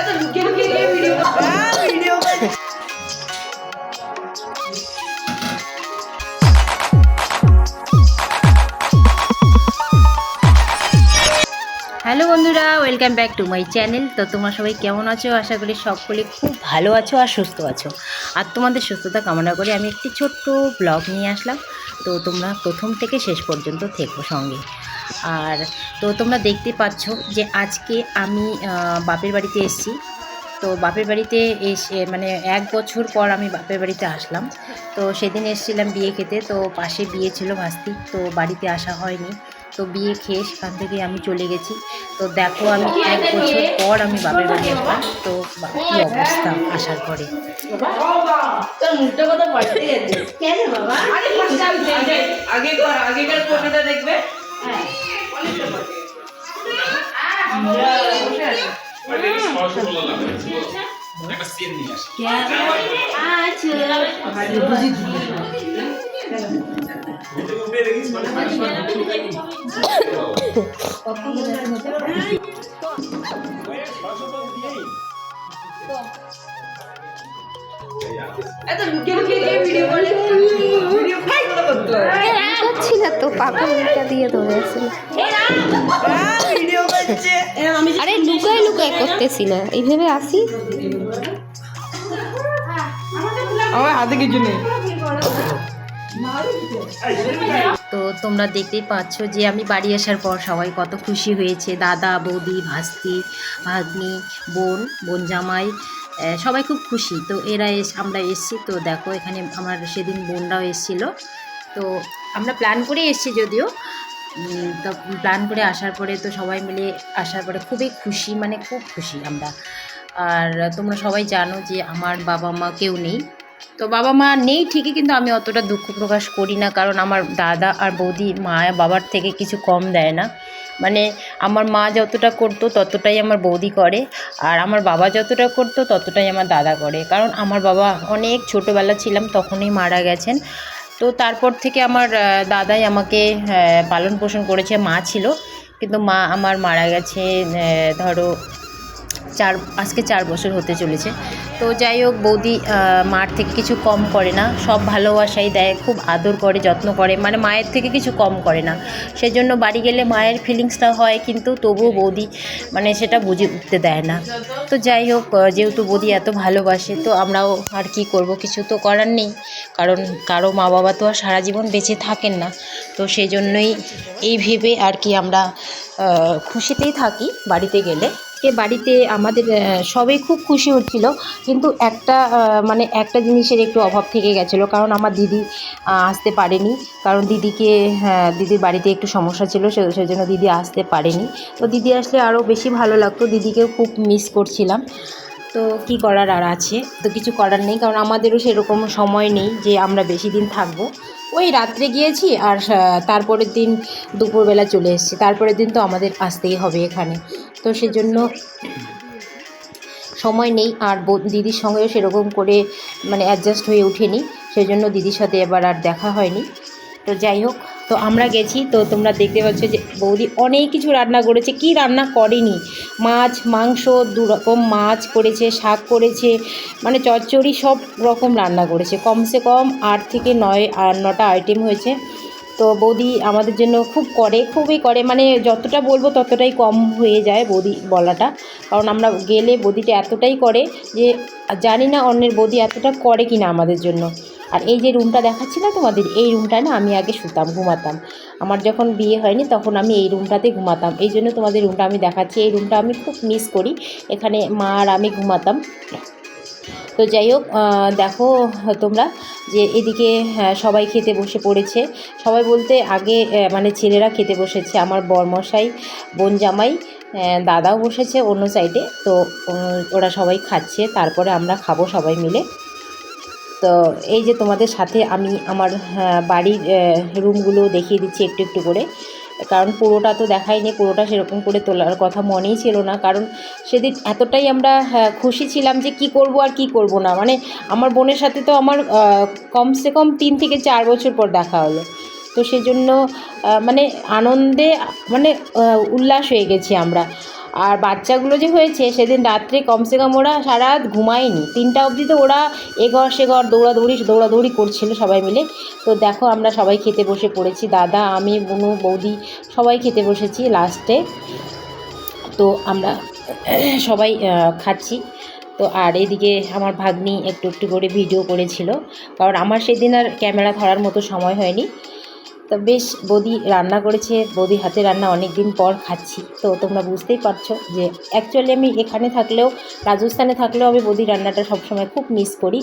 এত লুকিয়ে লুকিয়ে কে ভিডিও ভিডিও হ্যালো বন্ধুরা welcome back to my channel তো তোমরা সবাই কেমন আছো? আশা করি সকলে খুব ভালো আছো আর সুস্থ আছো। আর তোমাদের সুস্থতা কামনা করে আমি একটি ছোট্ট ব্লগ নিয়ে আসলাম। তো তোমরা প্রথম থেকে শেষ পর্যন্ত থেকো সঙ্গে। আর তো তোমরা দেখতে পাচ্ছ যে আজকে আমি বাপের বাড়িতে এসেছি তো বাপের বাড়িতে এসে মানে এক বছর পর আমি বাপের বাড়িতে আসলাম তো সেদিন এসেছিলাম বিয়ে খেতে তো পাশে বিয়ে ছিল ভাস্তি তো বাড়িতে আসা হয়নি তো বিয়ে খেয়ে সেখান থেকে আমি চলে গেছি তো দেখো আমি এক বছর পর আমি বাপের বাড়ি আসলাম তো কি অবস্থা আসার পরে কত তো পাপড়টা দিয়ে ধরেছিল ভিডিও করছে আরে লুকায় লুকায় করতেছি না এইভাবে আসি? আমার হাতে কিছু নেই। তো তোমরা দেখতেই পাচ্ছ যে আমি বাড়ি আসার পর সবাই কত খুশি হয়েছে। দাদা বৌদি ভাস্তি ভাগ্নি বোন বোন জামাই সবাই খুব খুশি। তো এরা এস আমরা এসছি। তো দেখো এখানে আমার সেদিন বোনরাও এসছিল। তো আমরা প্ল্যান করে এসছি যদিও। তো প্ল্যান করে আসার পরে তো সবাই মিলে আসার পরে খুবই খুশি মানে খুব খুশি আমরা। আর তোমরা সবাই জানো যে আমার বাবা মা কেউ নেই। তো বাবা মা নেই ঠিকই, কিন্তু আমি অতটা দুঃখ প্রকাশ করি না, কারণ আমার দাদা আর বৌদি মা বাবার থেকে কিছু কম দেয় না। মানে আমার মা যতটা করতো ততটাই আমার বৌদি করে, আর আমার বাবা যতটা করতো ততটাই আমার দাদা করে। কারণ আমার বাবা অনেক ছোটোবেলা ছিলাম, তখনই মারা গেছেন। তো তারপর থেকে আমার দাদাই আমাকে পালন পোষণ করেছে, মা ছিল। কিন্তু মা আমার মারা গেছে ধরো চার, আজকে চার বছর হতে চলেছে। তো যাই হোক, বৌদি মার থেকে কিছু কম করে না। সব ভালোবাসাই দেয়, খুব আদর করে, যত্ন করে। মানে মায়ের থেকে কিছু কম করে না। সেজন্য বাড়ি গেলে মায়ের ফিলিংসটা হয়, কিন্তু তবুও বৌদি মানে সেটা বুঝে উঠতে দেয় না। তো যাই হোক যেহেতু বৌদি এত ভালোবাসে, তো আমরাও আর কি করব? কিছু তো করার নেই। কারণ কারও মা বাবা তো আর সারা জীবন বেঁচে থাকেন না। তো সেই জন্যই এই ভেবে আর কি আমরা খুশিতেই থাকি বাড়িতে গেলে। কে বাড়িতে আমাদের সবাই খুব খুশি হচ্ছিল। কিন্তু একটা মানে একটা জিনিসের একটু অভাব থেকে গেছিল। কারণ আমার দিদি আসতে পারেনি। কারণ দিদিকে হ্যাঁ দিদির বাড়িতে একটু সমস্যা ছিল সেজন্য দিদি আসতে পারেনি। তো দিদি আসলে আরও বেশি ভালো লাগতো। দিদিকেও খুব মিস করছিলাম। তো কি করার আর আছে? তো কিছু করার নেই। কারণ আমাদেরও সেরকম সময় নেই যে আমরা বেশি দিন থাকব। ওই রাত্রে গিয়েছি আর তারপরের দিন দুপুরবেলা চলে এসেছি। তারপরের দিন তো আমাদের আসতেই হবে এখানে। তো সেজন্য সময় নেই আর দিদির সঙ্গেও সেরকম করে মানে অ্যাডজাস্ট হয়ে ওঠেনি। সেজন্য দিদির সাথে এবার আর দেখা হয়নি। তো যাই হোক, তো আমরা গেছি। তো তোমরা দেখতে পাচ্ছ যে বৌদি অনেক কিছু রান্না করেছে, কি রান্না করেনি? মাছ, মাংস, দু রকম মাছ করেছে, শাক করেছে মানে চচ্চড়ি সব রকম রান্না করেছে। কমসে কম আট থেকে নয় আর নটা আইটেম হয়েছে। তো বৌদি আমাদের জন্য খুব করে, খুবই করে মানে যতটা বলব ততটাই কম হয়ে যায় বৌদি বলাটা। কারণ আমরা গেলে বৌদিটা এতটাই করে যে জানি না অন্যের বৌদি এতটা করে কি না আমাদের জন্য। আর এই যে রুমটা দেখাচ্ছি না তোমাদের? এই রুমটায় না আমি আগে শুতাম, ঘুমাতাম। আমার যখন বিয়ে হয়নি তখন আমি এই রুমটাতে ঘুমাতাম। এই জন্য তোমাদের রুমটা আমি দেখাচ্ছি। এই রুমটা আমি খুব মিস করি। এখানে মা আর আমি ঘুমাতাম। তো যাই হোক দেখো, তোমরা যে এদিকে সবাই খেতে বসে পড়েছে। সবাই বলতে আগে মানে ছেলেরা খেতে বসেছে, আমার বরমশাই, বোন জামাই দাদাও বসেছে অন্য সাইডে তো ওরা সবাই খাচ্ছে, তারপরে আমরা খাব সবাই মিলে। তো এই যে তোমাদের সাথে আমি আমার বাড়ির রুমগুলো দেখিয়ে দিচ্ছি একটু একটু করে। কারণ পুরোটা তো দেখাইনি পুরোটা সেরকম করে তোলার কথা মনেই ছিল না। কারণ সেদিন এতটাই আমরা হ্যাঁ, খুশি ছিলাম যে কি করব আর কি করব না। মানে আমার বোনের সাথে তো আমার কমসে কম তিন থেকে চার বছর পর দেখা হলো। তো সেজন্য মানে আনন্দে মানে উল্লাস হয়ে গেছি আমরা। আর বাচ্চাগুলো যে হয়েছে, সেদিন রাত্রে কমসে কম ওরা সারা ঘুমায়নি। তিনটা অবধি তো ওরা এঘর সেঘর দৌড়াদৌড়ি দৌড়াদৌড়ি করছিল সবাই মিলে। তো দেখো আমরা সবাই খেতে বসে পড়েছি, দাদা, আমি, বুনু, বৌদি, সবাই খেতে বসেছি লাস্টে তো আমরা সবাই খাচ্ছি। তো আর এদিকে আমার ভাগ্নি একটু একটু করে ভিডিও করেছিল। কারণ আমার সেদিন আর ক্যামেরা ধরার মতো সময় হয়নি। তো বেশ, বৌদি রান্না করেছে, বৌদি হাতে রান্না অনেক দিন পর খাচ্ছি। তো তোমরা বুঝতেই পারছ যে অ্যাকচুয়ালি আমি এখানে থাকলেও, রাজস্থানে থাকলেও আমি বৌদি রান্নাটা সবসময় খুব মিস করি।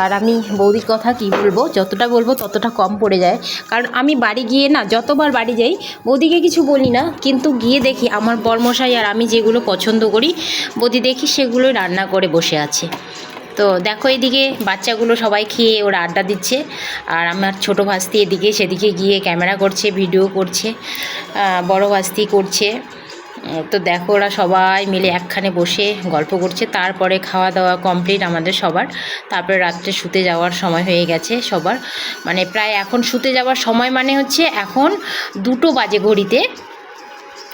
আর আমি বৌদির কথা কি বলব? যতটা বলব ততটা কম পড়ে যায়। কারণ আমি বাড়ি গিয়ে না, যতবার বাড়ি যাই, বৌদিকে কিছু বলি না, কিন্তু গিয়ে দেখি আমার বরমশাই আর আমি যেগুলো পছন্দ করি, বৌদি দেখি সেগুলোই রান্না করে বসে আছে। তো দেখো এদিকে বাচ্চাগুলো সবাই খেয়ে ওরা আড্ডা দিচ্ছে, আর আমার ছোটো ভাস্তি এদিকে, সেদিকে গিয়ে ক্যামেরা করছে, ভিডিও করছে বড় ভাস্তি করছে। তো দেখো ওরা সবাই মিলে একখানে বসে গল্প করছে, তারপরে খাওয়া দাওয়া কমপ্লিট আমাদের সবার। তারপরে রাত্রে শুতে যাওয়ার সময় হয়ে গেছে সবার। মানে প্রায় এখন শুতে যাওয়ার সময় মানে হচ্ছে এখন দুটো বাজে ঘড়িতে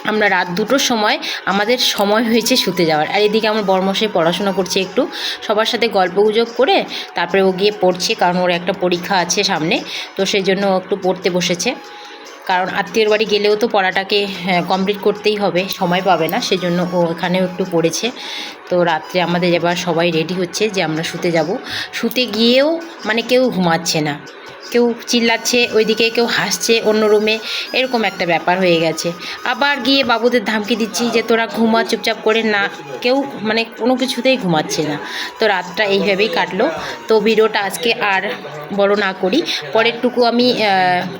আমরা রাত দুটোর সময় আমাদের সময় হয়েছে শুতে যাওয়ার। আর এদিকে আমার বর্মশাই পড়াশোনা করছে একটু। সবার সাথে গল্প গুজব করে তারপরে ও গিয়ে পড়ছে কারণ ওর একটা পরীক্ষা আছে সামনে। তো সেই জন্য একটু পড়তে বসেছে। কারণ আত্মীয়র বাড়ি গেলেও তো পড়াটাকে কমপ্লিট করতেই হবে। সময় পাবে না, সেজন্য ও এখানেও একটু পড়েছে। তো রাত্রে আমাদের এবার সবাই রেডি হচ্ছে যে আমরা শুতে যাব। শুতে গিয়েও মানে কেউ ঘুমাচ্ছে না। কেউ চিল্লাচ্ছে, ওইদিকে কেউ হাসছে অন্য রুমে এরকম একটা ব্যাপার হয়ে গেছে। আবার গিয়ে বাবুদের ধমকি দিচ্ছি যে, তোরা ঘুমা, চুপচাপ করে না। কেউ মানে কোনো কিছুতেই ঘুমাচ্ছে না। তো রাতটা এইভাবেই কাটলো। তো ভিডিওটা আজকে আর বড় না করি। পরেরটুকু আমি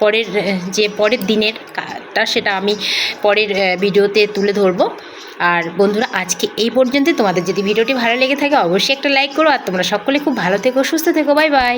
পরের, যে পরের দিনের কাটা সেটা আমি পরের ভিডিওতে তুলে ধরবো। আর বন্ধুরা, আজকে এই পর্যন্তই। তোমাদের যদি ভিডিওটি ভালো লেগে থাকে, অবশ্যই একটা লাইক করো। আর তোমরা সকলে খুব ভালো থেকো, সুস্থ থেকো। Bye bye.